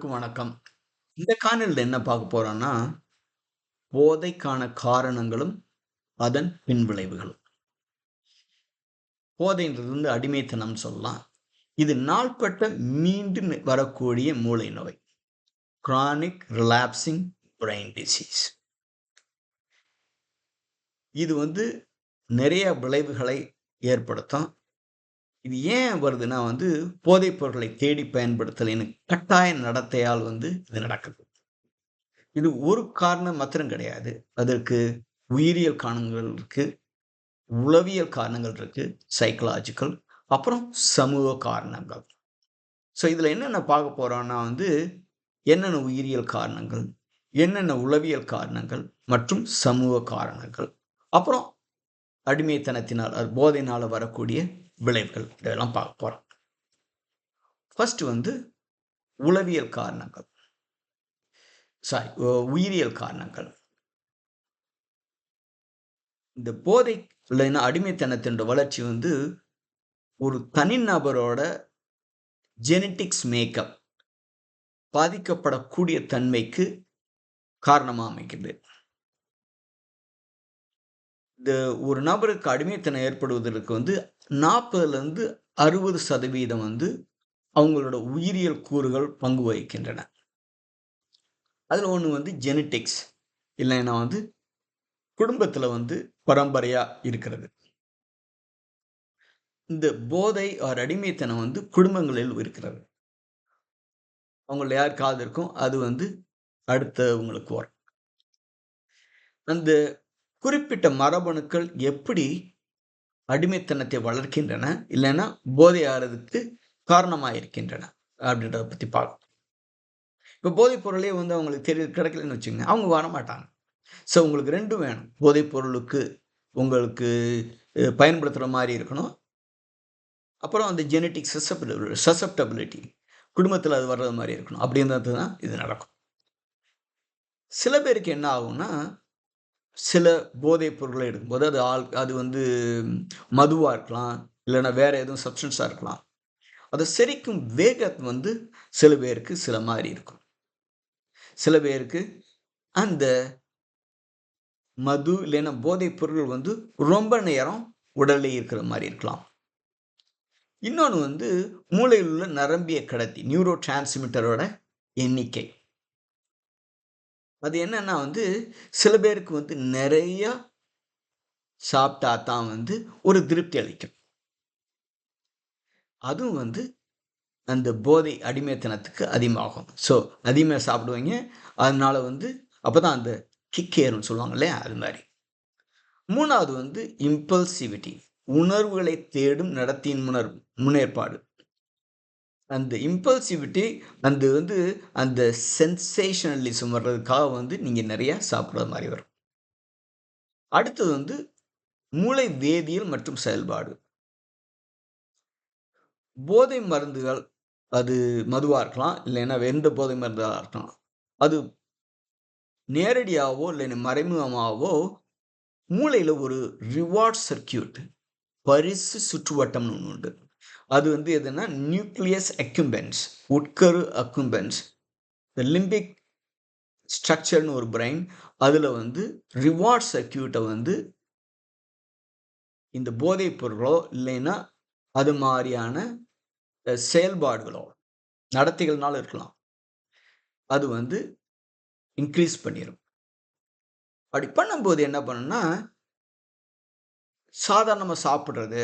அனைவருக்கும் வணக்கம். இந்த காணலில் என்ன பார்க்க போறோம்னா, போதைக்கான காரணங்களும், அதன் பின்விளைவுகளும். போதைன்றது வந்து அடிமைத்தனம் சொல்லலாம். இது நாள்பட்ட மீண்டும் வரக்கூடிய மூளை நோய். Chronic relapsing brain disease. இது வந்து நிறைய விளைவுகளை ஏற்படுத்தும். இது ஏன் வருதுன்னா வந்து, போதைப் பொருட்களை தேடி பயன்படுத்தலைன்னு கட்டாய நடத்தையால் வந்து இது நடக்குது. இது ஒரு காரணம் மாத்திரம் கிடையாது. அதற்கு உயிரியல் காரணங்கள் இருக்கு. உளவியல் காரணங்கள் இருக்கு. சைக்கலாஜிக்கல் அப்புறம் சமூக காரணங்கள். ஸோ இதில் என்னென்ன பார்க்க போகிறோம்னா வந்து, என்னென்ன உயிரியல் காரணங்கள், என்னென்ன உளவியல் காரணங்கள் மற்றும் சமூக காரணங்கள். அப்புறம் அடிமைத்தனத்தினால், அது போதையினால் வரக்கூடிய விளைவுகள். இதெல்லாம் பார்க்க போறோம். ஃபர்ஸ்ட் வந்து உளவியல் காரணங்கள். சாரி உயிரியல் காரணங்கள். இந்த போதை இல்லைன்னா அடிமைத்தனத்தின் வளர்ச்சி வந்து, ஒரு தனிநபரோட ஜெனட்டிக்ஸ் மேக்கப் பாதிக்கப்படக்கூடிய தன்மைக்கு காரணமாக அமைக்கிறது இந்த ஒரு நபருக்கு அடிமைத்தனம் ஏற்படுவதற்கு வந்து 40லிருந்து 60% வந்து அவங்களோட உயிரியல் கூறுகள் பங்கு வகிக்கின்றன. அதில் ஒன்று வந்து ஜெனடிக்ஸ். இல்லைன்னா வந்து குடும்பத்தில் வந்து பரம்பரையாக இருக்கிறது. இந்த போதை ஆர் அடிமைத்தனம் வந்து குடும்பங்களில் இருக்கிறது. அவங்கள்ல யாருக்காவது இருக்கும். அது வந்து அடுத்தவங்களுக்கு வரும். அந்த குறிப்பிட்ட மரபணுக்கள் எப்படி அடிமைத்தனத்தை வளர்க்கின்றன, இல்லைன்னா போதை ஆறதுக்கு காரணமாக இருக்கின்றன, அப்படின்றத பற்றி பார்க்கணும் இப்போ போதைப் பொருளே வந்து அவங்களுக்கு தெரிய கிடைக்கலன்னு வச்சுங்க அவங்க வரமாட்டாங்க. ஸோ உங்களுக்கு ரெண்டும் வேணும். போதைப் பொருளுக்கு உங்களுக்கு பயன்படுத்துகிற மாதிரி இருக்கணும். அப்புறம் அந்த ஜெனட்டிக் சசப்டபிள் சசப்டபிலிட்டி குடும்பத்தில் அது வர்றது மாதிரி இருக்கணும். அப்படின்றது தான் இது நடக்கும். சில பேருக்கு என்ன ஆகும்னா, சில போதைப் பொருட்களை எடுக்கும்போது அது ஆல் அது வந்து மதுவாக இருக்கலாம். இல்லைன்னா வேறு எதுவும் சப்ஸ்டன்ஸாக இருக்கலாம். அதை செரிக்கும் வேகம் வந்து சில பேருக்கு சில மாதிரி இருக்கும். சில பேருக்கு அந்த மது இல்லைன்னா போதைப் பொருள் வந்து ரொம்ப நேரம் உடலில் இருக்கிற மாதிரி இருக்கலாம். இன்னொன்று வந்து மூளையில் உள்ள நரம்பிய கடத்தி நியூரோ டிரான்ஸ்மிட்டரோட எண்ணிக்கை. அது என்னன்னா வந்து, சில பேருக்கு வந்து நிறையா சாப்பிட்டா தான் வந்து ஒரு திருப்தி அளிக்கும். அதுவும் வந்து அந்த போதை அடிமைத்தனத்துக்கு அதிகமாகும். ஸோ அதிகமாக சாப்பிடுவீங்க. அதனால வந்து அப்போ தான் அந்த கிக்கேருன்னு சொல்லுவாங்க இல்லையா? அது மாதிரி மூணாவது வந்து இம்பல்சிவிட்டி உணர்வுகளை தேடும் நடத்தியின் முனர் முன்னேற்பாடு. அந்த இம்பல்சிவிட்டி அந்த வந்து அந்த சென்சேஷனலிசம் வர்றதுக்காக வந்து நீங்கள் நிறையா சாப்பிட்ற மாதிரி வரும். அடுத்தது வந்து மூளை வேதியியல் மற்றும் செயல்பாடு. போதை மருந்துகள் அது மதுவாக இருக்கலாம். இல்லைன்னா எந்த போதை மருந்தாக இருக்கலாம். அது நேரடியாகவோ இல்லைன்னா மறைமுகமாகவோ மூளையில் ஒரு ரிவார்ட் சர்க்கியூட் பரிசு சுற்றுவட்டம்னு ஒன்று உண்டு. அது வந்து எதுன்னா நியூக்ளியஸ் அக்கும்பென்ஸ் உட்கரு அக்கும்பென்ஸ் இந்த லிம்பிக் ஸ்ட்ரக்சர்னு ஒரு பிரெயின் அதில் வந்து ரிவார்ட் சர்க்கியூட்டை வந்து இந்த போதைப் பொருளோ இல்லைன்னா அது மாதிரியான செயல்பாடுகளோ, நடத்தைகள்னால இருக்கலாம். அது வந்து இன்க்ரீஸ் பண்ணிடும் அப்படி பண்ணும்போது என்ன பண்ணும்னா சாதாரணமாக சாப்பிட்றது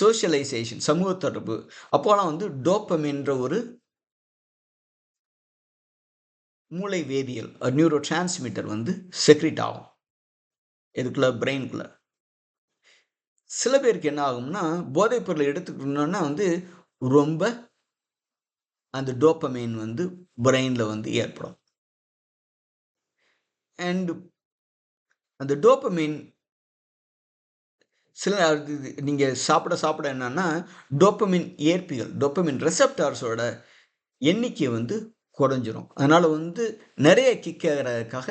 சோஷியலைசேஷன் சமூக தொடர்பு அப்போலாம் வந்து டோப்பமின்ற ஒரு மூளை வேதியியல் நியூரோ டிரான்ஸ்மிட்டர் வந்து செக்ரிட் ஆகும். எதுக்குள்ள பிரெயின்குள்ள. சில பேருக்கு என்ன ஆகும்னா, போதைப் பொருளை எடுத்துக்கணும்னா வந்து ரொம்ப அந்த டோப்பமைன் வந்து பிரெயினில் வந்து ஏற்படும். அண்டு அந்த டோப்பமைன் சில நீங்கள் சாப்பிட சாப்பிட என்னன்னா, டோப்பமின் ஏற்பிகள் டோப்பமைன் ரெசப்டார்ஸோட எண்ணிக்கை வந்து குறைஞ்சிரும். அதனால் வந்து நிறைய கிக் ஆகிறதுக்காக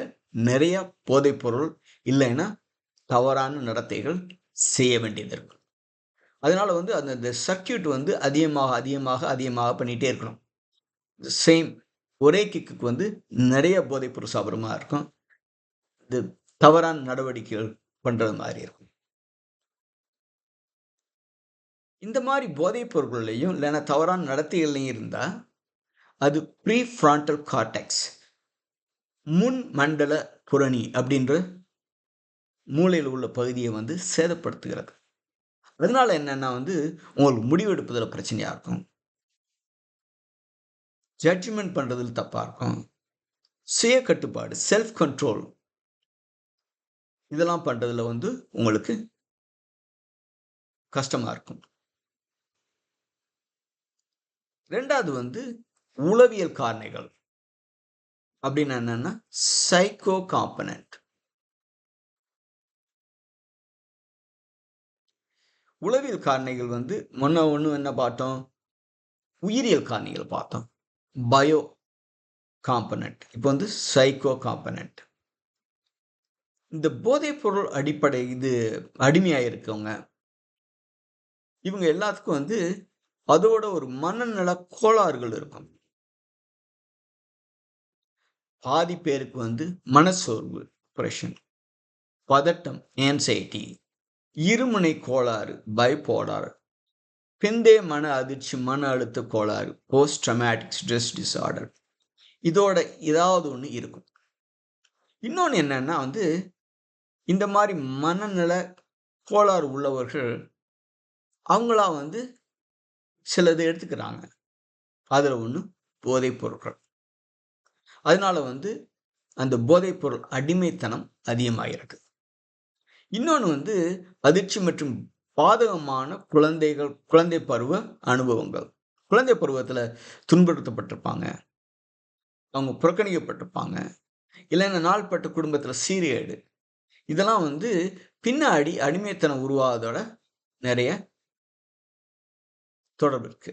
நிறையா போதைப்பொருள் இல்லைன்னா தவறான நடத்தைகள் செய்ய வேண்டியது இருக்கும். அதனால் வந்து அந்த அந்த சர்க்யூட் வந்து அதிகமாக, அதிகமாக, அதிகமாக பண்ணிகிட்டே இருக்கணும். சேம் ஒரே கிக்குக்கு வந்து நிறைய போதைப்பொருள் சாப்பிட்ற மாதிரி இருக்கும் இது தவறான நடவடிக்கைகள் பண்ணுறது மாதிரி இருக்கும் இந்த மாதிரி போதைப் பொருட்கள்லையும் இல்லைன்னா தவறான நடத்தைகள்லையும் இருந்தால் அது ப்ரீ ஃப்ராண்டல் கார்டெக்ஸ் முன் மண்டல புரணி அப்படின்ற மூளையில் உள்ள பகுதியை வந்து சேதப்படுத்துகிறது. அதனால என்னென்னா வந்து உங்களுக்கு முடிவெடுப்பதில் பிரச்சனையாக இருக்கும். ஜட்ஜ்மெண்ட் பண்ணுறதில் தப்பாக இருக்கும். சுய கட்டுப்பாடு செல்ஃப் கண்ட்ரோல் இதெல்லாம் பண்ணுறதுல வந்து உங்களுக்கு கஷ்டமாக இருக்கும். ரெண்டாவது வந்து உளவியல் காரணிகள். அப்படின்னு என்னன்னா சைக்கோ காம்பனன்ட் உளவியல் காரணிகள் வந்து முன்ன ஒன்று என்ன பார்த்தோம்? உயிரியல் காரணிகள் பார்த்தோம். Bio component. இப்போ வந்து சைக்கோ காம்பனன்ட். இந்த போதைப் பொருள் அடிப்படை இது அடிமையாக இருக்கவங்க இவங்க எல்லாத்துக்கும் வந்து அதோட ஒரு மனநல கோளாறுகள் இருக்கும். பாதி பேருக்கு வந்து மனசோர்வு டிப்ரெஷன் பதட்டம் ஏன்சைட்டி இருமுனை கோளாறு பைபோலார் பிந்தே மன அதிர்ச்சி மன அழுத்த கோளாறு போஸ்ட் ட்ரமேட்டிக் ஸ்ட்ரெஸ் டிஸார்டர் இதோட ஏதாவது ஒன்று இருக்கும். இன்னொன்று என்னன்னா வந்து இந்த மாதிரி மனநல கோளாறு உள்ளவர்கள் அவங்களா வந்து சிலது எடுத்துக்கிறாங்க. அதில் ஒன்று போதைப் பொருட்கள். அதனால வந்து அந்த போதைப் பொருள் அடிமைத்தனம் அதிகமாகிருக்கு இன்னொன்று வந்து அதிர்ச்சி மற்றும் பாதகமான குழந்தைகள் குழந்தை பருவ அனுபவங்கள். குழந்தை பருவத்தில் துன்படுத்தப்பட்டிருப்பாங்க அவங்க புறக்கணிக்கப்பட்டிருப்பாங்க. இல்லைன்னா நாள்பட்ட குடும்பத்தில் சீரியடு இதெல்லாம் வந்து பின்னாடி அடிமைத்தனம் உருவாவதோட நிறைய தொடர்பு இருக்கு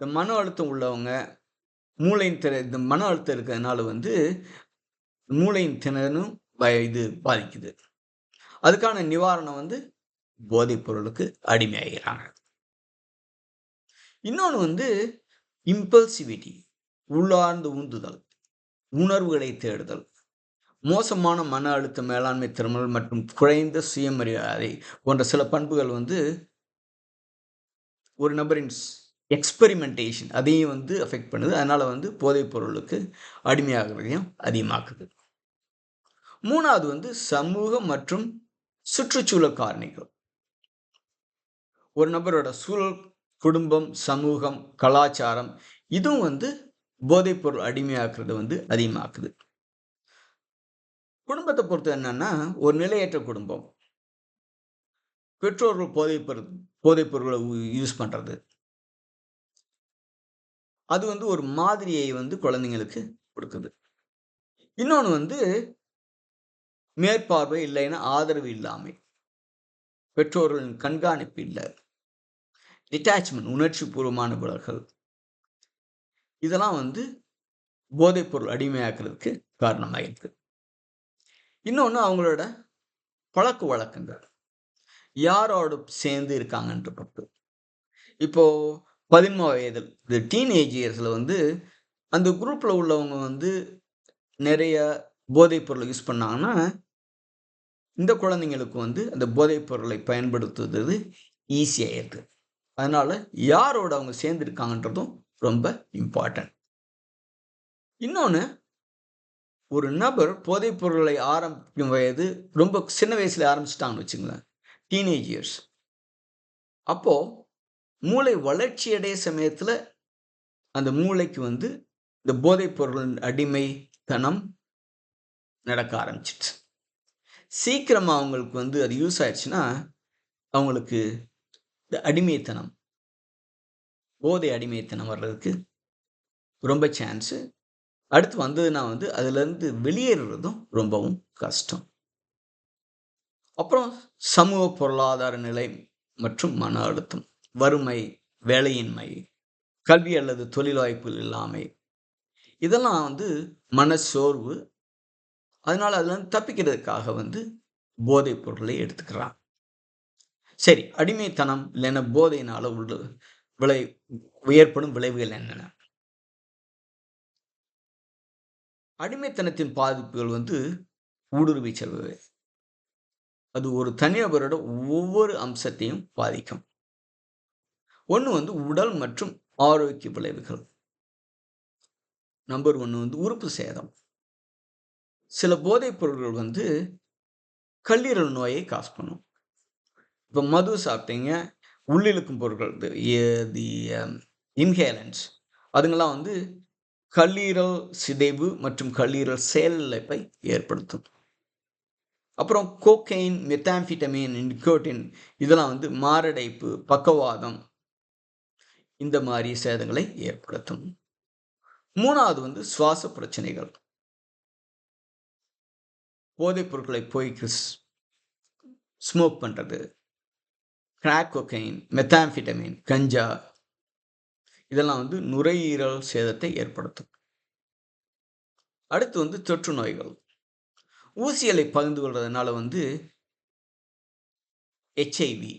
இந்த மன அழுத்தம் உள்ளவங்க மூளையின் திற இந்த மன அழுத்தம் இருக்கிறதுனால வந்து மூளையின் திறனும் பய இது பாதிக்குது. அதுக்கான நிவாரணம் வந்து போதைப் பொருளுக்கு அடிமையாகிறாங்க. இன்னொன்று வந்து இம்பல்சிவிட்டி உள்ளார்ந்து உந்துதல் உணர்வுகளை தேடுதல் மோசமான மன அழுத்த மேலாண்மை திறமல் மற்றும் குறைந்த சுயமரியாதை போன்ற சில பண்புகள் வந்து ஒரு நபரின் எக்ஸ்பெரிமெண்டேஷன் அதையும் வந்து அஃபெக்ட் பண்ணுது. அதனால் வந்து போதைப் பொருளுக்கு அடிமையாகிறதையும் அதிகமாக்குது. மூணாவது வந்து சமூகம் மற்றும் சுற்றுச்சூழல் காரணிகள். ஒரு நபரோட சூழல் குடும்பம் சமூகம் கலாச்சாரம் இதுவும் வந்து போதைப் பொருள் வந்து அதிகமாக்குது. குடும்பத்தை பொறுத்து என்னன்னா ஒரு நிலையற்ற குடும்பம். பெற்றோர்கள் போதைப் போதைப்பொருளை யூஸ் பண்ணுறது அது வந்து ஒரு மாதிரியை வந்து குழந்தைங்களுக்கு கொடுக்குது. இன்னொன்று வந்து மேற்பார்வை இல்லைன்னா ஆதரவு இல்லாமை. பெற்றோர்களின் கண்காணிப்பு இல்லை. டிட்டாச்மெண்ட் உணர்ச்சி பூர்வமான விலகல். இதெல்லாம் வந்து போதைப்பொருள் அடிமையாக்குறதுக்கு காரணமாக இருக்குது இன்னொன்று அவங்களோட பழக்க வழக்கங்கள். யாரோட சேர்ந்து இருக்காங்கன்ற பொறுத்து. இப்போ பதின்ம வயதில் இந்த டீனேஜ் இயர்ஸில் வந்து அந்த குரூப்பில் உள்ளவங்க வந்து நிறைய போதைப்பொருளை யூஸ் பண்ணாங்கன்னா இந்த குழந்தைங்களுக்கு வந்து அந்த போதைப் பொருளை பயன்படுத்துவது ஈஸியாகிடுது அதனால் யாரோட அவங்க சேர்ந்துருக்காங்கன்றதும் ரொம்ப இம்பார்ட்டன்ட் இன்னொன்று ஒரு நபர் போதைப் பொருளை ஆரம்பிக்கும் வயது ரொம்ப சின்ன வயசில் ஆரம்பிச்சிட்டாங்கன்னு வச்சுங்களேன் டீனேஜ் இயர்ஸ் மூளை மூளை வளர்ச்சியடைய சமயத்தில் அந்த மூளைக்கு வந்து இந்த போதைப் பொருள் அடிமைத்தனம் நடக்க ஆரம்பிச்சிடுச்சு. சீக்கிரமாக அவங்களுக்கு வந்து அது யூஸ் ஆயிடுச்சுன்னா அவங்களுக்கு இந்த அடிமைத்தனம் போதை அடிமைத்தனம் வர்றதுக்கு ரொம்ப சான்ஸு அடுத்து வந்ததுன்னா வந்து அதுலேருந்து வெளியேறுறதும் ரொம்பவும் கஷ்டம். அப்புறம் சமூக பொருளாதார நிலை மற்றும் மன அழுத்தம் வறுமை வேலையின்மை கல்வி அல்லது தொழில் வாய்ப்புகள் இல்லாமை. இதெல்லாம் வந்து மனச்சோர்வு. அதனால் அதுலேருந்து தப்பிக்கிறதுக்காக வந்து போதைப் பொருளை எடுத்துக்கிறான் சரி அடிமைத்தனம் இல்லைன்னா போதையினால் உள்ள விளை ஏற்படும் விளைவுகள் என்னென்ன? அடிமைத்தனத்தின் பாதிப்புகள் வந்து ஊடுருவி செல்வது. அது ஒரு தனிநபரோட ஒவ்வொரு அம்சத்தையும் பாதிக்கும். ஒன்று வந்து உடல் மற்றும் ஆரோக்கிய விளைவுகள். நம்பர் ஒன்று வந்து உறுப்பு சேதம். சில போதைப் பொருட்கள் வந்து கல்லீரல் நோயை காசு பண்ணும். இப்போ மது சாப்பிட்டீங்க உள்ளிழுக்கும் பொருட்கள் தி இன்ஹேலன்ஸ் அதுங்கெல்லாம் வந்து கல்லீரல் சிதைவு மற்றும் கல்லீரல் செயலிழப்பை ஏற்படுத்தும். அப்புறம் கோக்கைன் மெத்தாம்ஃபிட்டமின் நிக்கோட்டின் இதெல்லாம் வந்து மாரடைப்பு பக்கவாதம் இந்த மாதிரி சேதங்களை ஏற்படுத்தும். மூணாவது வந்து சுவாச பிரச்சனைகள். போதைப் பொருட்களை போய்க்கு ஸ்மோக் பண்ணுறது கிராக் கொக்கைன் மெத்தாம்ஃபிட்டமின் கஞ்சா இதெல்லாம் வந்து நுரையீரல் சேதத்தை ஏற்படுத்தும். அடுத்து வந்து தொற்று நோய்கள். ஊசியலை பகிர்ந்து கொள்றதுனால வந்து ஹெச்ஐவி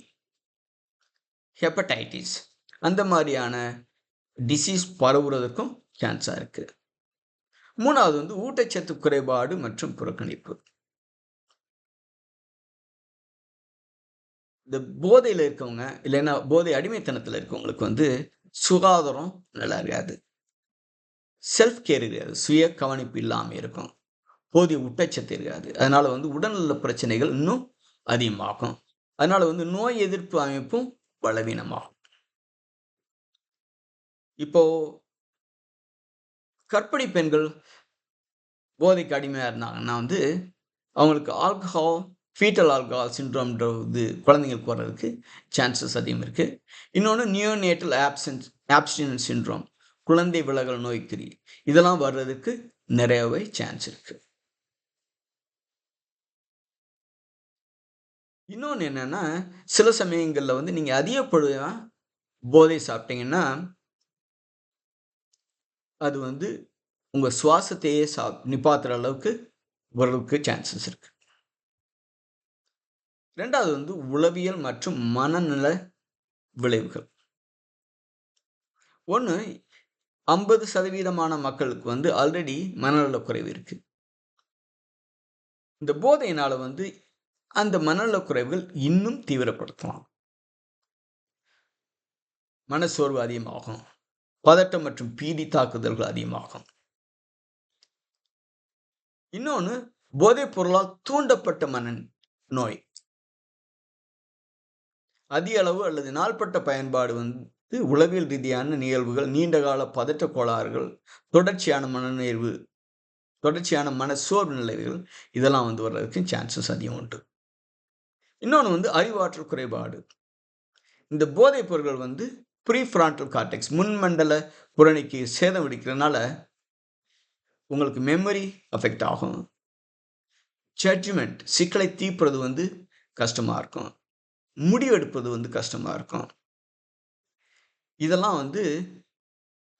ஹெப்படைட்டிஸ் அந்த மாதிரியான டிசீஸ் பரவுறதுக்கும் சான்ஸாக இருக்குது மூணாவது வந்து ஊட்டச்சத்து குறைபாடு மற்றும் புறக்கணிப்பு. இந்த போதையில் இருக்கவங்க இல்லைன்னா போதை அடிமைத்தனத்தில் இருக்கவங்களுக்கு வந்து சுகாதாரம் நல்லா இருக்காது. செல்ஃப் கேர் இருக்காது சுய கவனிப்பு இல்லாமல் இருக்கும். போதிய ஊட்டச்சத்து இருக்காது. அதனால் வந்து உடல்நல பிரச்சனைகள் இன்னும் அதிகமாகும். அதனால் வந்து நோய் எதிர்ப்பு அமைப்பும் பலவீனமாகும். இப்போ கற்பிணி பெண்கள் போதைக்கு அடிமையாக இருந்தாங்கன்னா வந்து அவங்களுக்கு ஆல்கஹால் ஃபீட்டல் ஆல்கஹால் சின்ட்ரோம்ன்ற இது குழந்தைங்களுக்கு வர்றதுக்கு சான்சஸ் அதிகம் இருக்குது இன்னொன்று நியோநேட்டல் ஆப்சன்ஸ் ஆப்ஸ்டினன்ஸ் சின்ட்ரோம் குழந்தை விலகல் நோய்க்குறி. இதெல்லாம் வர்றதுக்கு நிறையவே சான்ஸ் இருக்குது இன்னொன்று என்னென்னா சில சமயங்களில் வந்து நீங்கள் அதிகப்படுவா போதை சாப்பிட்டீங்கன்னா அது வந்து உங்கள் சுவாசத்தையே சா நிப்பாத்துற அளவுக்கு வர்றதுக்கு சான்சஸ் இருக்கு. ரெண்டாவது வந்து உளவியல் மற்றும் மனநல விளைவுகள். ஒன்று ஐம்பது சதவீதமான மக்களுக்கு வந்து ஆல்ரெடி மனநல குறைவு இருக்குது இந்த போதையினால் வந்து அந்த மனநல குறைவுகள் இன்னும் தீவிரப்படுத்தலாம். மனசோர்வு அதிகமாகும். பதட்டம் மற்றும் பீதி தாக்குதல்கள் அதிகமாகும். இன்னொன்று போதைப் பொருளால் தூண்டப்பட்ட மன நோய் அதிக அளவு அல்லது நாள்பட்ட பயன்பாடு வந்து உளவியல் ரீதியான நிகழ்வுகள் நீண்டகால பதட்ட கோளாறுகள் தொடர்ச்சியான மனநிறைவு தொடர்ச்சியான மன சோர்வு நிலைகள் இதெல்லாம் வந்து வர்றதுக்கு சான்சஸ் அதிகம் உண்டு. இன்னொன்று வந்து அறிவாற்றல் குறைபாடு. இந்த போதைப் பொருட்கள் வந்து ப்ரீஃப்ரான்டல் கார்டெக்ஸ் முன்மண்டல புரணிக்கு சேதம் அடிக்கிறதுனால உங்களுக்கு மெமரி அஃபெக்ட் ஆகும். ஜட்ஜ்மெண்ட் சிக்கலை தீர்ப்பது வந்து கஷ்டமாக இருக்கும். முடிவெடுப்பது வந்து கஷ்டமாக இருக்கும். இதெல்லாம் வந்து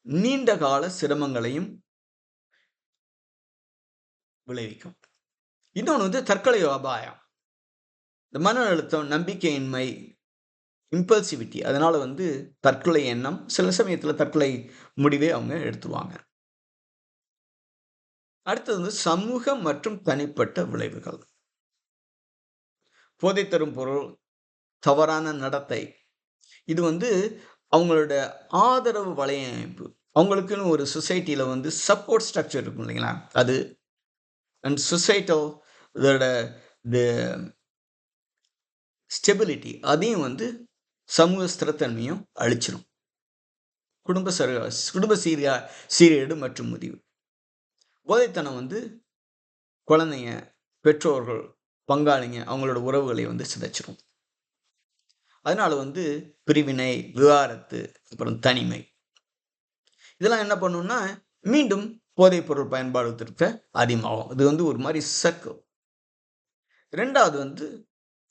நீண்ட கால சிரமங்களையும் விளைவிக்கும். இன்னொன்று வந்து தற்கொலை அபாயம். இந்த மன அழுத்தம் நம்பிக்கையின்மை இம்பல்சிவிட்டி அதனால் வந்து தற்கொலை எண்ணம் சில சமயத்தில் தற்கொலை முடிவே அவங்க எடுத்துருவாங்க அடுத்தது வந்து சமூக மற்றும் தனிப்பட்ட விளைவுகள். போதை தரும் பொருள் தவறான நடத்தை. இது வந்து அவங்களோட ஆதரவு வலையமைப்பு. அவங்களுக்குன்னு ஒரு சொசைட்டியில் வந்து சப்போர்ட் ஸ்ட்ரக்சர் இருக்கும் இல்லைங்களா? அது அண்ட் சொசைட்டல் இதோட இந்த ஸ்டெபிலிட்டி அதையும் வந்து சமூக ஸ்திரத்தன்மையும் அழிச்சிடும் குடும்ப சர குடும்ப சீரியா சீரேடு மற்றும் முதிவு. போதைத்தனம் வந்து குழந்தைங்க பெற்றோர்கள் பங்காளிங்க அவங்களோட உறவுகளை வந்து சிதைச்சிடும் அதனால வந்து பிரிவினை விவாரத்து அப்புறம் தனிமை. இதெல்லாம் என்ன பண்ணுன்னா மீண்டும் போதைப்பொருள் பயன்பாடு திருத்த அதிகமாகும். இது வந்து ஒரு மாதிரி சர்க்கிள் ரெண்டாவது வந்து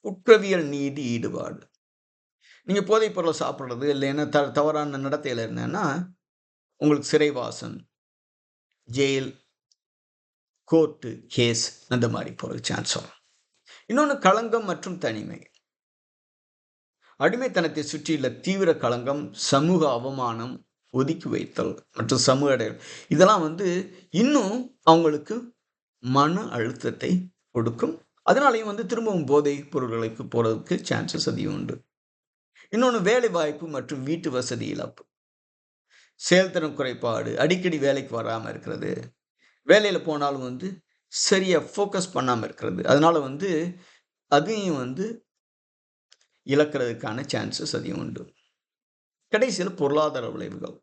குற்றவியல் நீதி ஈடுபாடு. நீங்கள் போதைப் பொருளை சாப்பிட்றது இல்லைன்னா த தவறான நடத்தையில் இருந்தேன்னா உங்களுக்கு சிறைவாசம் ஜெயில் கோர்ட்டு கேஸ் அந்த மாதிரி போகிற சான்ஸ் வரும். இன்னொன்று களங்கம் மற்றும் தனிமை. அடிமைத்தனத்தை சுற்றியுள்ள தீவிர களங்கம் சமூக அவமானம் ஒதுக்கி வைத்தல் மற்றும் சமூக இடைவெளி இதெல்லாம் வந்து இன்னும் அவங்களுக்கு மன அழுத்தத்தை கொடுக்கும் அதனாலையும் வந்து திரும்பவும் போதை பொருட்களுக்கு போகிறதுக்கு சான்சஸ் அதிகம் உண்டு. இன்னொன்று வேலை வாய்ப்பு மற்றும் வீட்டு வசதி இழப்பு. செயல்திறன் குறைபாடு அடிக்கடி வேலைக்கு வராமல் இருக்கிறது வேலையில் போனாலும் வந்து சரியாக ஃபோக்கஸ் பண்ணாமல் இருக்கிறது அதனால் வந்து அதையும் வந்து இழக்கிறதுக்கான சான்சஸ் அதிகம் உண்டு. கடைசியில் பொருளாதார விளைவுகள்.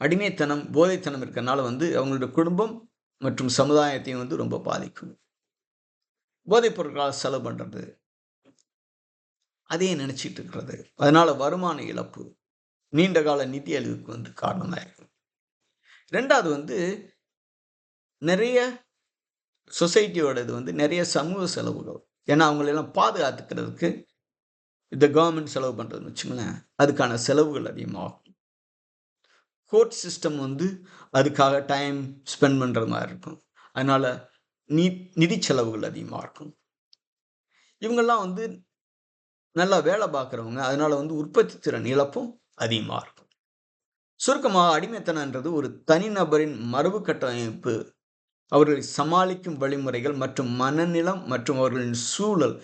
அடிமைத்தனம் போதைத்தனம் இருக்கிறனால வந்து அவங்களோட குடும்பம் மற்றும் சமுதாயத்தையும் வந்து ரொம்ப பாதிக்கும். போதைப் பொருட்களாக செலவு பண்ணுறது அதையே நினச்சிட்டு இருக்கிறது. அதனால் வருமான இழப்பு நீண்ட கால நிதி அழிவுக்கு வந்து காரணமாக இருக்கும் ரெண்டாவது வந்து நிறைய சொசைட்டியோட இது வந்து நிறைய சமூக செலவுகள். ஏன்னா அவங்களெல்லாம் பாதுகாத்துக்கிறதுக்கு இந்த கவர்மெண்ட் செலவு பண்ணுறதுன்னு வச்சுங்களேன் அதுக்கான செலவுகள் அதிகமாகும். கோர்ட் சிஸ்டம் வந்து அதுக்காக டைம் ஸ்பெண்ட் பண்ணுற மாதிரி இருக்கும். அதனால் நீ நிதி செலவுகள் அதிகமாக இருக்கும். இவங்கெல்லாம் வந்து நல்லா வேலை பார்க்குறவங்க. அதனால் வந்து உற்பத்தி திறன் இழப்பும் அதிகமாக இருக்கும். சுருக்கமாக அடிமைத்தனன்றது ஒரு தனிநபரின் மரபு கட்டமைப்பு. அவர்களை சமாளிக்கும் வழிமுறைகள் மற்றும் மனநிலம் மற்றும் அவர்களின் சூழல்.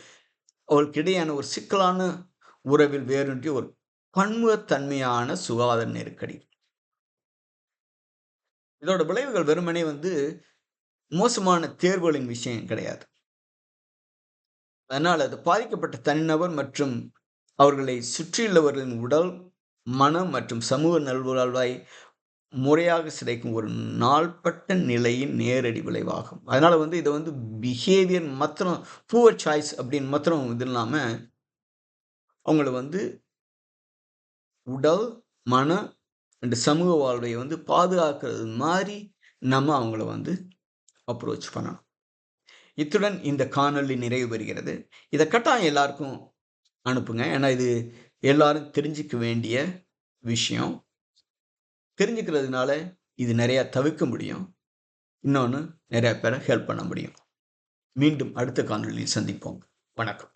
அவர்களுக்கிடையான ஒரு சிக்கலான உறவில் வேறொன்றிய ஒரு பன்முகத்தன்மையான சுகாதார நெருக்கடி. இதோட விளைவுகள் வெறுமனே வந்து மோசமான தேர்வுகளின் விஷயம் கிடையாது. அதனால் அது பாதிக்கப்பட்ட தனிநபர் மற்றும் அவர்களை சுற்றியுள்ளவர்களின் உடல் மனம் மற்றும் சமூக நல்வாழ்வாய் முறையாக சிதைக்கும் ஒரு நாள்பட்ட நிலையின் நேரடி விளைவாகும். அதனால் வந்து இதை வந்து பிஹேவியர் மாத்திரம் புவர் சாய்ஸ் அப்படின்னு மாத்திரம் இது இல்லாமல் அவங்கள வந்து உடல் மன அண்டு சமூக வாழ்வை வந்து பாதுகாக்கிறது மாதிரி நம்ம அவங்கள வந்து அப்ரோச் பண்ணணும். இத்துடன் இந்த காணொளி நிறைவு பெறுகிறது. இதை கட்டாயம் எல்லாருக்கும் அனுப்புங்க. ஏன்னா இது எல்லாரும் தெரிஞ்சிக்க வேண்டிய விஷயம். தெரிஞ்சுக்கிறதுனால இது நிறையா தவிர்க்க முடியும். இன்னொன்று நிறையா பேரை ஹெல்ப் பண்ண முடியும். மீண்டும் அடுத்த காணொலியில் சந்திப்போம். வணக்கம்.